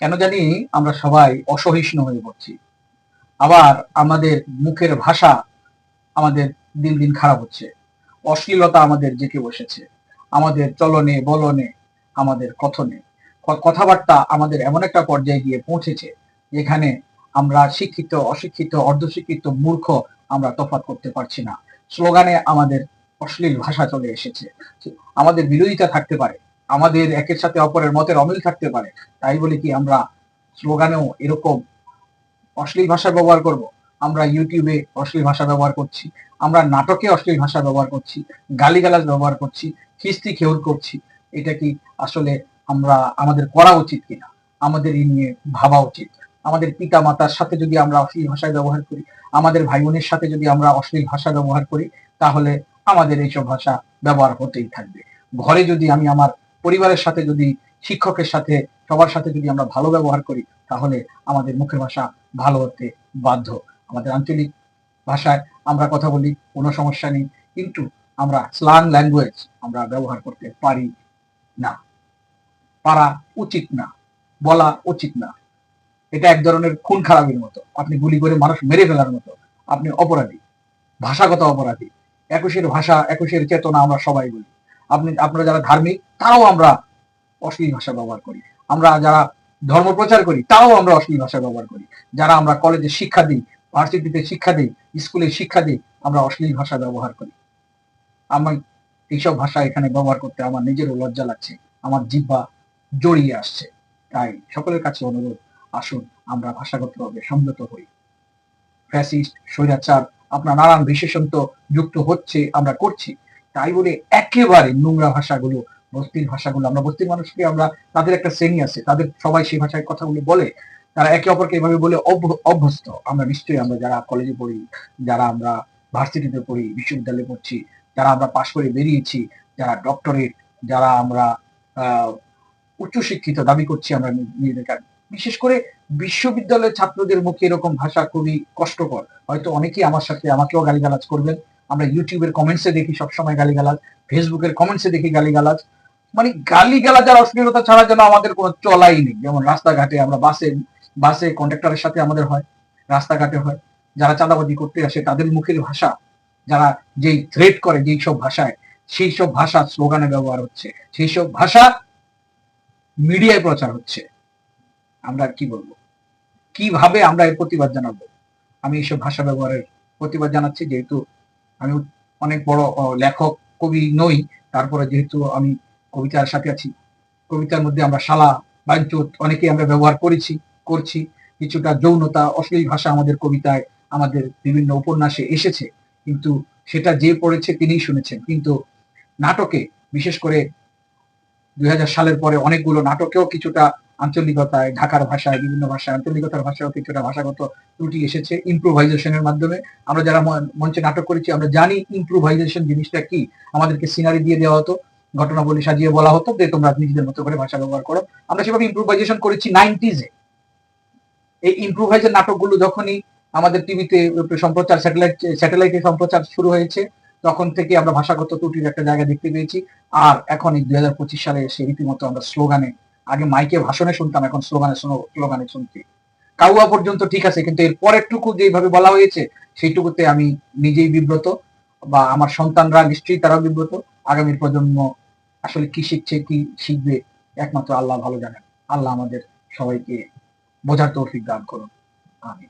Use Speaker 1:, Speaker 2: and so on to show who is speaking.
Speaker 1: কেন জানি আমরা সবাই অসহিষ্ণু হয়ে পড়ছি। আবার আমাদের মুখের ভাষা আমাদের দিন দিন খারাপ হচ্ছে। অশ্লীলতা আমাদের জেঁকে বসেছে। আমাদের চলনে, বলনে, আমাদের কথনে। কথাবার্তা আমাদের এমন একটা পর্যায়ে গিয়ে পৌঁছেছে, যেখানে আমরা শিক্ষিত, অশিক্ষিত, অর্ধশিক্ষিত মূর্খ আমরা তফাৎ করতে পারছি না। স্লোগানে আমাদের অশ্লীল ভাষা চলে এসেছে। আমাদের বিরোধিতা থাকতে পারে। আমাদের একের সাথে অপরের মতের অমিল থাকতে পারে। তাই বলে কি আমরা স্লোগানেও এরকম অশ্লীল ভাষা ব্যবহার করব? আমরা ইউটিউবে অশ্লীল ভাষা ব্যবহার করছি, আমরা নাটকে অশ্লীল ভাষা ব্যবহার করছি, গালিগালাজ ব্যবহার করছি, খিস্তি খেউর করছি। এটা কি আসলে আমরা, আমাদের করা উচিত কিনা? আমাদের এই নিয়ে ভাবা উচিত। আমাদের পিতা মাতার সাথে যদি আমরা অশ্লীল ভাষায় ব্যবহার করি, আমাদের ভাই বোনের সাথে যদি আমরা অশ্লীল ভাষা ব্যবহার করি, তাহলে আমাদের এইসব ভাষা ব্যবহার হতেই থাকবে। ঘরে যদি আমি আমার পরিবারের সাথে যদি, শিক্ষকের সাথে, সবার সাথে যদি আমরা ভালো ব্যবহার করি, তাহলে আমাদের মুখের ভাষা ভালো হতে বাধ্য। আমাদের আঞ্চলিক ভাষায় আমরা কথা বলি, কোনো সমস্যা নেই, কিন্তু আমরা স্লাং ল্যাঙ্গুয়েজ আমরা ব্যবহার করতে পারি না। পারা উচিত না, বলা উচিত না। এটা এক ধরনের খুন খারাপের মতো। আপনি গুলি করে মানুষ মেরে ফেলার মতো। আপনি অপরাধী, ভাষাগত অপরাধী। একুশের ভাষা, একুশের চেতনা আমরা সবাই বলি। আপনি, আপনারা যারা ধার্মিক, তারাও আমরা অশ্লীল ভাষা ব্যবহার করি। আমরা যারা ধর্ম প্রচার করি তাও আমরা অশ্লীল ভাষা ব্যবহার করি। যারা আমরা কলেজে শিক্ষা দিই ভার্সিটিতে শিক্ষা দিই স্কুলে শিক্ষা দিই, আমরা অশ্লীল ভাষা ব্যবহার করি। আমি এইসব ভাষা এখানে ব্যবহার করতে আমার নিজেরও লজ্জা লাগছে, আমার জিব্বা জড়িয়ে আসছে। তাই সকলের কাছে অনুরোধ, আসুন, আমরা ভাষাগতভাবে সংযত হই। ফ্যাসিস্ট স্বৈরাচার, আপনার নানান বিশেষন্ত যুক্ত হচ্ছে, আমরা করছি। তাই বলে একেবারে নোংরা ভাষাগুলো বস্তির ভাষাগুলো। আমরা বস্তির মানুষকে আমরা, তাদের একটা শ্রেণি আছে, তাদের সবাই সেই ভাষায় কথাগুলো বলে, তারা একে অপরকে এভাবে বলে অভ্য- অভ্যস্ত। আমরা নিশ্চয়ই আমরা যারা কলেজে পড়ি, যারা আমরা ভার্সিটিতে পড়ি, বিশ্ববিদ্যালয়ে পড়ছি, যারা আমরা পাশ করে বেরিয়েছি, যারা ডক্টরেট যারা আমরা উচ্চশিক্ষিত দাবি করছি আমরা নি- নিজেদেরকে। বিশেষ করে বিশ্ববিদ্যালয়ের ছাত্রদের মুখে এরকম ভাষা খুবই কষ্টকর। হয়তো অনেকেই আমার সাথে আমাকেও গালিগালাজ করবেন। আমরা ইউটিউবের কমেন্টসে দেখি সবসময় গালিগালাজ, ফেসবুকের কমেন্টসে দেখি গালিগালাজ। মানে গালিগালাজ আর অশ্লীলতা ছাড়া যেন আমাদের কোনো চলাই নেই। যেমন রাস্তাঘাটে আমরা বাসে বাসে কন্ডাক্টরের সাথে আমাদের হয়, রাস্তাঘাটে হয়। যারা চাঁদাবাজি করতে আসে, তাদের মুখের ভাষা, যারা যেই থ্রেট করে যেই সব ভাষায়, সেই সব ভাষা স্লোগানে ব্যবহার হচ্ছে। সেই সব ভাষা মিডিয়ায় প্রচার হচ্ছে। আমরা কি বলব? কীভাবে আমরা এর প্রতিবাদ জানাব? আমি এইসব ভাষা ব্যবহারের প্রতিবাদ জানাচ্ছি, যেহেতু আমি অনেক বড় লেখক, কবি নই। তারপরে যেহেতু আমি কবিতার সাথে আছি, কবিতার মধ্যে আমরা শালা বাঞ্চুত অনেকেই আমরা ব্যবহার করেছি, করছি। কিছুটা যৌনতা, অশ্লীল ভাষা আমাদের কবিতায় আমাদের বিভিন্ন উপন্যাসে এসেছে। কিন্তু সেটা যে পড়েছে তিনিই শুনেছেন। কিন্তু নাটকে, বিশেষ করে দুই হাজার সালের পরে অনেকগুলো নাটকেও কিছুটা আঞ্চলিকতায়, ঢাকার ভাষায়, বিভিন্ন ভাষায়, আঞ্চলিকতার ভাষাও কিছুটা ভাষাগত ত্রুটি এসেছে ইম্প্রোভাইজেশনের মাধ্যমে। আমরা যারা মঞ্চে নাটক করেছি, আমরা জানি ইম্প্রোভাইজেশন জিনিসটা কি। আমাদেরকে সিনারি দিয়ে দেওয়া হতো, ঘটনাবলী সাজিয়ে বলা হতো, যে তোমরা নিজেদের মতো করে ভাষা ব্যবহার করো। আমরা সেভাবে ইম্প্রোভাইজেশন করেছি নাইনটিজে এই ইম্প্রোভাইজের নাটকগুলো যখনই আমাদের টিভিতে সম্প্রচার স্যাটেলাইট স্যাটেলাইটে সম্প্রচার শুরু হয়েছে, তখন থেকে আমরা ভাষাগত ত্রুটির একটা জায়গা দেখতে পেয়েছি। আর এখন এই দুই হাজার পঁচিশ সালে এসে রীতিমতো আমরা স্লোগানে আগে মাইকে ভাষণে শুনতাম, এখন স্লোগানে স্লোগানে শুনছি। কাউয়া পর্যন্ত ঠিক আছে, কিন্তু এর পরেরটুকু যেভাবে বলা হয়েছে, সেইটুকুতে আমি নিজেই বিব্রত, বা আমার সন্তানরা নিশ্চয়ই তারাও বিব্রত। আগামীর প্রজন্ম আসলে কি শিখছে, কি শিখবে, একমাত্র আল্লাহ ভালো জানেন। আল্লাহ আমাদের সবাইকে বোঝার তৌফিক দান করুন। আমি